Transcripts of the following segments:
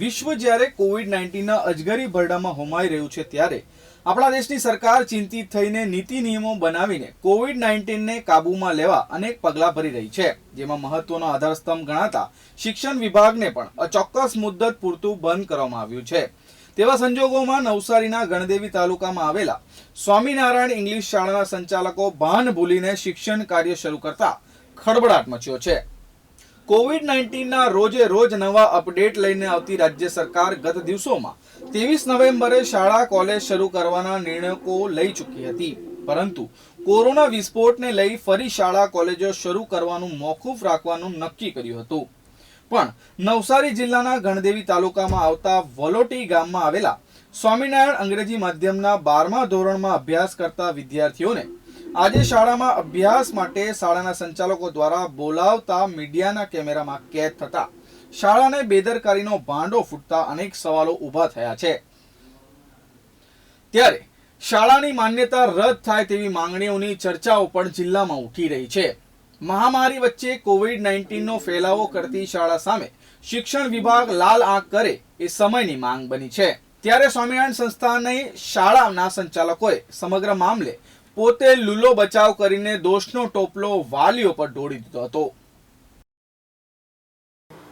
વિશ્વ જ્યારે કોવિડ નાઇન્ટીનના અજગરી ભરડામાં હોમાઈ રહ્યું છે ત્યારે આપણા દેશની સરકાર ચિંતિત થઈને નીતિ નિયમો બનાવીને કોવિડ નાઇન્ટીનને કાબૂમાં લેવા અનેક પગલાં ભરી રહી છે, જેમાં મહત્વનો આધારસ્તંભ ગણાતા શિક્ષણ વિભાગને પણ અચોક્કસ મુદ્દત પૂરતું બંધ કરવામાં આવ્યું છે. તેવા સંજોગોમાં નવસારીના ગણદેવી તાલુકામાં આવેલા સ્વામિનારાયણ ઇંગ્લિશ શાળાના સંચાલકો ભાન ભૂલીને શિક્ષણ કાર્ય શરૂ કરતા ખળબળાટ મચ્યો છે. કોવિડ નાઇન્ટીનના રોજે રોજ નવા અપડેટ લઈને આવતી રાજ્ય સરકાર ગત દિવસોમાં ત્રેવીસ નવેમ્બરે શાળા, કોલેજ શરૂ કરવાના નિર્ણયો લઈ ચૂકી હતી. પરંતુ કોરોના વિસ્ફોટને લઈ ફરી શાળા, કોલેજો શરૂ કરવાનું મોકૂફ રાખવાનું નક્કી કર્યું હતું. પણ નવસારી જિલ્લાના ગણદેવી તાલુકામાં આવતા વલોટી ગામમાં આવેલા સ્વામિનારાયણ અંગ્રેજી માધ્યમના બારમા ધોરણમાં અભ્યાસ કરતા વિદ્યાર્થીઓને આજે શાળામાં અભ્યાસ માટે શાળાના સંચાલકો દ્વારા બોલાવતા મીડિયાના કેમેરામાં કેદ થતા શાળાને બેદરકારીનો ભાંડો ફૂટતા અનેક સવાલો ઊભા થયા છે. ત્યારે શાળાની માન્યતા રદ થાય તેવી માંગણીઓની ચર્ચાઓ પણ જિલ્લામાં ઉઠી રહી છે. મહામારી વચ્ચે કોવિડ નાઇન્ટીનનો ફેલાવો કરતી શાળા સામે શિક્ષણ વિભાગ લાલ આંખ કરે એ સમયની માંગ બની છે. ત્યારે સ્વામિનારાયણ સંસ્થાની શાળાના સંચાલકોએ સમગ્ર મામલે પોતે લૂલો બચાવ કરીને દોષનો ટોપલો વાલીઓ પર ઢોળી દીધો હતો.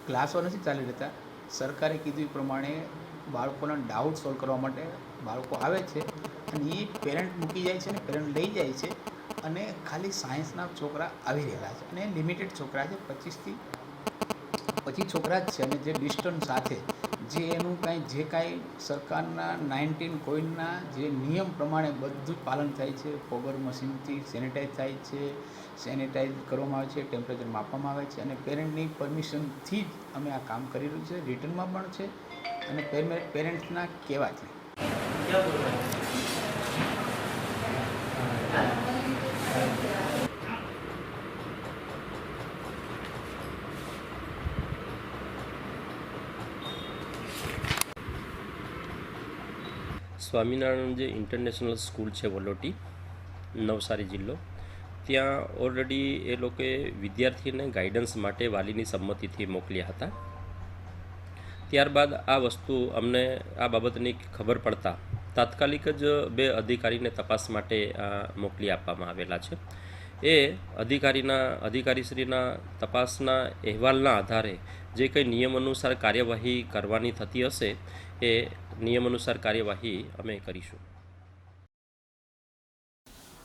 ક્લાસો નથી ચાલી રહેતા? સરકારે કીધું એ પ્રમાણે બાળકોના ડાઉટ સોલ્વ કરવા માટે બાળકો આવે છે અને એ પેરેન્ટ મૂકી જાય છે અને પેરેન્ટ લઈ જાય છે અને ખાલી સાયન્સના છોકરા આવી રહેલા છે અને લિમિટેડ છોકરા છે પચીસથી પચીસ છોકરા જ છે અને જે ડિસ્ટન્સ સાથે જે એનું કાંઈ, જે કાંઈ સરકારના નાઇન્ટીન કોવિડના જે નિયમ પ્રમાણે બધું જ પાલન થાય છે. કોબર મશીનથી સેનિટાઈઝ થાય છે, સેનિટાઈઝ કરવામાં આવે છે, ટેમ્પરેચર માપવામાં આવે છે અને પેરેન્ટની પરમિશનથી જ અમે આ કામ કરી રહ્યું છે. રિટર્નમાં પણ છે અને પેરેન્ટ્સના કહેવાથી. સ્વામિનારાયણ જે ઇન્ટરનેશનલ સ્કૂલ છે વલોટી, નવસારી જિલ્લો, ત્યાં ઓલરેડી એ લોકોએ વિદ્યાર્થીને ગાઈડન્સ માટે વાલીની સંમતિથી મોકલ્યા હતા. ત્યારબાદ આ વસ્તુ અમને આ બાબતની ખબર પડતા તાત્કાલિક જ બે અધિકારીને તપાસ માટે મોકલી આપવામાં આવેલા છે. એ અધિકારીના, અધિકારીશ્રીના તપાસના અહેવાલના આધારે જે કંઈ નિયમ અનુસાર કાર્યવાહી કરવાની થતી હશે, એ નિયમ અનુસાર કાર્યવાહી અમે કરીશું.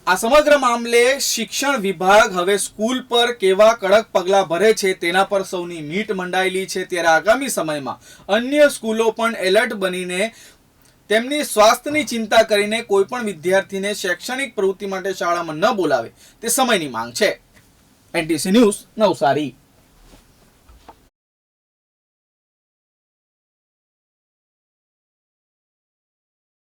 આ સમગ્ર મામલે શિક્ષણ વિભાગ હવે સ્કૂલ પર કેવા કડક પગલાં ભરે છે તેના પર સૌની મીટ મંડાયેલી છે ત્યારે આગામી સમયમાં અન્ય સ્કૂલો પણ એલર્ટ બનીને તેમની સ્વાસ્થ્યની ચિંતા કરીને કોઈ પણ વિદ્યાર્થીને શૈક્ષણિક પ્રવૃત્તિ માટે શાળામાં ન બોલાવે તે સમયની માંગ છે. NTC news Navsari.